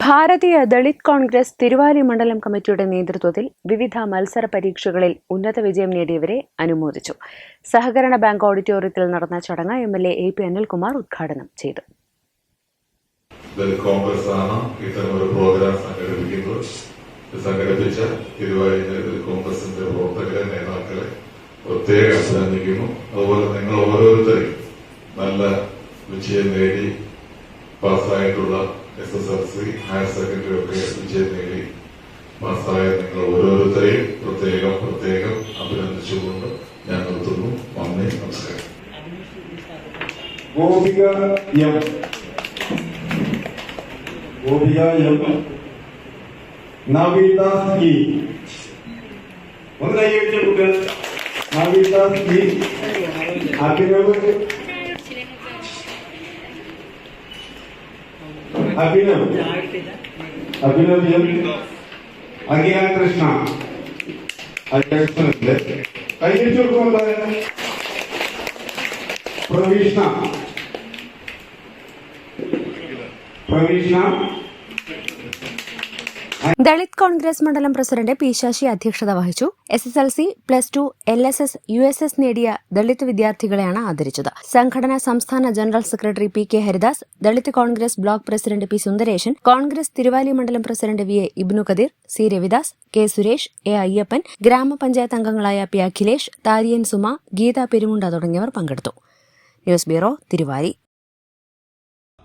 Bharatiya Dalit Congress Thiruvali മണ്ഡലം കമ്മിറ്റിയുടെ നേതൃത്വത്തിൽ വിവിധ മത്സര പരീക്ഷകളിൽ ഉന്നത വിജയം നേടിയവരെ അനുമോദിച്ചു. സഹകരണ ബാങ്ക് ഓഡിറ്റോറിയത്തിൽ നടന്ന ചടങ്ങ് M L A P Anilkumar ഉദ്ഘാടനം ചെയ്തു. സംഘടിപ്പിക്കുന്നത്. അതുപോലെ നിങ്ങൾ നല്ല വിജയം നേടി പാസ്സായിട്ടുള്ള S S L C higher secondary ഒക്കെ വിജയം നേടി. പാസ്സായ നിങ്ങൾ ഓരോരുത്തരെയും പ്രത്യേകം പ്രത്യേകം അഭിനന്ദിച്ചുകൊണ്ട് ഞാൻ നിർത്തുന്നു. നന്ദി നമസ്കാരം. Gopika M. Gopika M. Naveedas E ഒന്ന് കൈയടിച്ച കുട്ടികൾ നവീദാസ് ഇ അഭിനവ്. अभिनव अभिनव अज्ञा कृष्णा। अच्छे कई प्रवीष्ण प्रवीष्ण ദളിത് കോൺഗ്രസ് മണ്ഡലം പ്രസിഡന്റ് പി ശശി അധ്യക്ഷത വഹിച്ചു. S S L C plus two L S S U S S നേടിയ ദളിത് വിദ്യാർത്ഥികളെയാണ് ആദരിച്ചത്. സംഘടനാ സംസ്ഥാന general secretary P K Haridas Dalit Congress block president P Sundareshan Congress Thiruvali മണ്ഡലം president V A Ibnu Kadeer C Ravidas K Suresh A Ayyappan ഗ്രാമപഞ്ചായത്ത് അംഗങ്ങളായ P Akhilesh Thariyan Suma Geetha Perumunda തുടങ്ങിയവർ പങ്കെടുത്തു. News bureau Thiruvali.